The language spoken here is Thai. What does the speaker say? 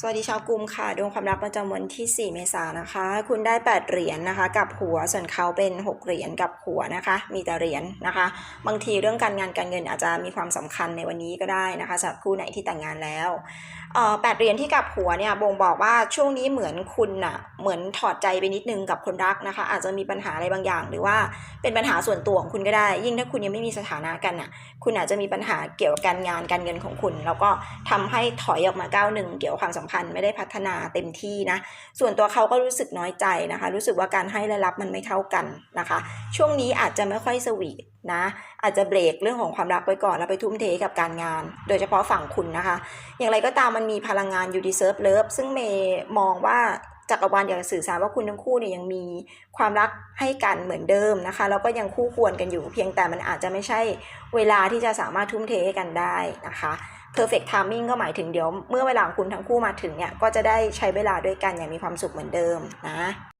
สวัสดีชาวกลุ่มค่ะ ดวงความรักประจำวันที่ 4 เมษายนนะคะ คุณได้ 8 เหรียญนะคะ กับหัวส่วนเขาเป็น 6 เหรียญกับหัวนะคะ มีแต่เหรียญนะคะ บางทีเรื่องการงานการเงินอาจจะมีความสำคัญในวันนี้ก็ได้นะคะสำหรับคู่ไหนที่แต่งงานแล้วเอ่อแปดเหรียญที่กับหัวเนี่ยบ่งบอกว่าช่วงนี้เหมือนคุณน่ะเหมือนถอดใจไปนิดนึงกับคนรักนะคะ อาจจะมีปัญหาอะไรบางอย่าง หรือว่าเป็นปัญหาส่วนตัวของคุณก็ได้ ยิ่งถ้าคุณยังไม่มีสถานะกันน่ะ คุณอาจจะมีปัญหาเกี่ยวกับการงานการเงินของคุณ แล้วก็ทำให้ถอยออกมาก้าวหนึ่งเกี่ยวกับความสัมพันธ์ไม่ได้พัฒนาเต็มที่นะ ส่วนตัวเขาก็รู้สึกน้อยใจนะคะ รู้สึกว่าการให้และรับมันไม่เท่ากันนะคะ ช่วงนี้อาจจะไม่ค่อยสวีทนะ อาจจะเบรกเรื่องของความรักไว้ก่อนแล้วไปทุ่มเทกับการงาน โดยเฉพาะฝั่งคุณนะคะ อย่างไรก็ตามมันมีพลังงาน you deserve love ซึ่งเมย์มองว่าจักรวาลอยากสื่อสารว่าคุณทั้งคู่เนี่ยยังมีความรักให้กันเหมือนเดิมนะคะแล้วก็ยังคู่ควรกันอยู่เพียงแต่มันอาจจะไม่ใช่เวลาที่จะสามารถทุ่มเทกันได้นะคะ perfect timing ก็หมายถึงเดี๋ยว เมื่อเวลาของคุณทั้งคู่มาถึงเนี่ย ก็จะได้ใช้เวลาด้วยกันอย่างมีความสุขเหมือนเดิมนะ